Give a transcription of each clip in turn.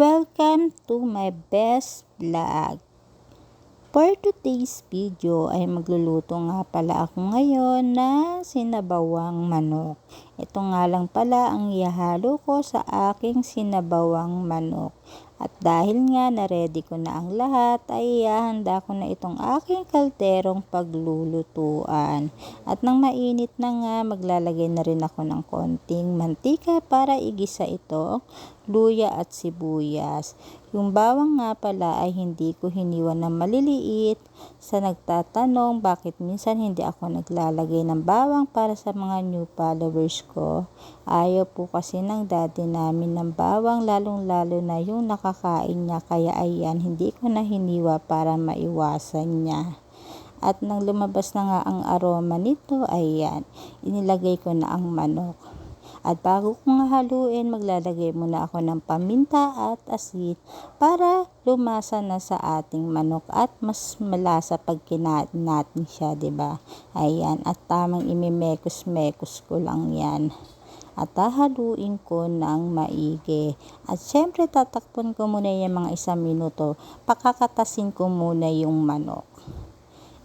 Welcome to my best vlog. For today's video ay magluluto nga pala ako ngayon na sinabawang manok. Ito nga lang pala ang ihalo ko sa aking sinabawang manok. At dahil nga na-ready ko na ang lahat, ay ihahanda ko na itong aking kalderong paglulutuan. At nang mainit na nga, maglalagay na rin ako ng konting mantika para igisa ito, luya at sibuyas. Yung bawang nga pala ay hindi ko hiniwan na maliliit. Sa nagtatanong bakit minsan hindi ako naglalagay ng bawang para sa mga new followers ko. Ayaw po kasi ng daddy namin ng bawang lalong lalo na yung nakakain niya kaya ayan hindi ko na hiniwa para maiwasan niya. At nang lumabas na nga ang aroma nito, ayan, inilagay ko na ang manok. At bago ko nga haluin, maglalagay muna ako ng paminta at asin para lumasa na sa ating manok at mas malasa pag kinain natin siya, ba? Ayan, at tamang imimekos-mekos ko lang 'yan. At hahaluin ko ng maigi. At syempre tatakpan ko muna yung mga isang minuto. Pakakatasin ko muna yung manok.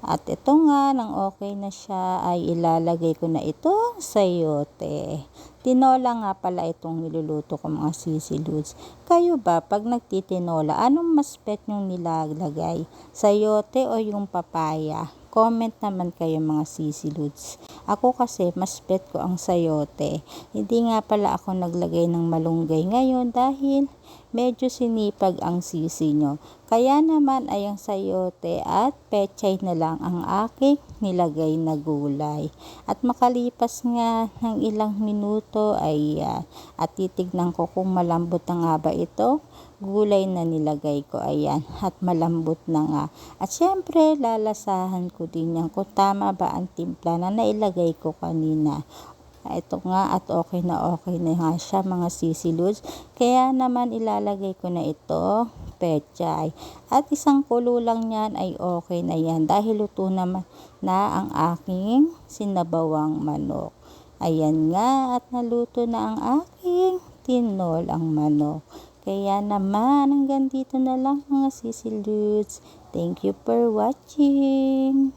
At ito nga, nang okay na siya, ay ilalagay ko na itong sayote. Tinola nga pala itong niluluto ko mga sisiludes. Kayo ba, pag nagtitinola, anong mas pet nyong nilalagay? Sayote o yung papaya? Comment naman kayo mga sisiludes. Ako kasi, mas pet ko ang sayote. Hindi nga pala ako naglagay ng malunggay ngayon dahil medyo sinipag ang sisi nyo. Kaya naman ay ang sayote at pechay na lang ang aking nilagay na gulay. At makalipas nga ng ilang minuto ay uh, at titignan ko kung malambot na nga ba ito gulay na nilagay ko ayan at malambot na nga at syempre lalasahan ko din yan kung tama ba ang timpla na nailagay ko kanina ito nga at okay na okay na nga siya mga sisiludes. Kaya naman ilalagay ko na ito pechay. At isang kulo lang yan ay okay na yan dahil luto naman na ang aking sinabawang manok. Ayan nga at naluto na ang aking tinol ang manok. Kaya naman hanggang dito na lang mga sisiludes. Thank you for watching.